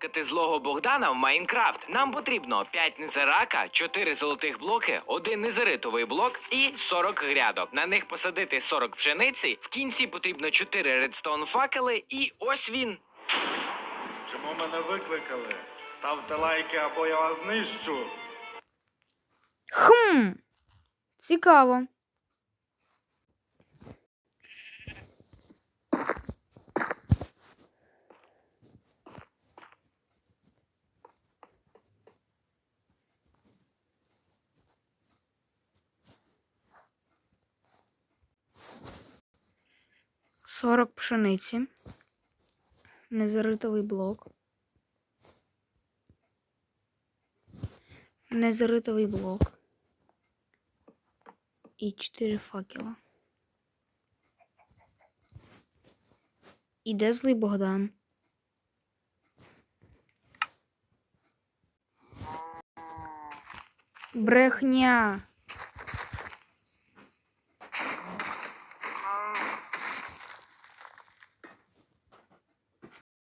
Кати злого Богдана в Майнкрафт. Нам потрібно 5 незарака, 4 золотих блоки, 1 незаритовий блок і 40 грядок. На них посадити 40 пшениці. В кінці потрібно 4 редстоун факели, і ось він. Чому мене викликали? Ставте лайки, або я вас знищу. Хм. Цікаво. Сорок пшениці. Незаритовий блок. Незаритовий блок. І чотири факела. Іде злий Богдан. Брехня.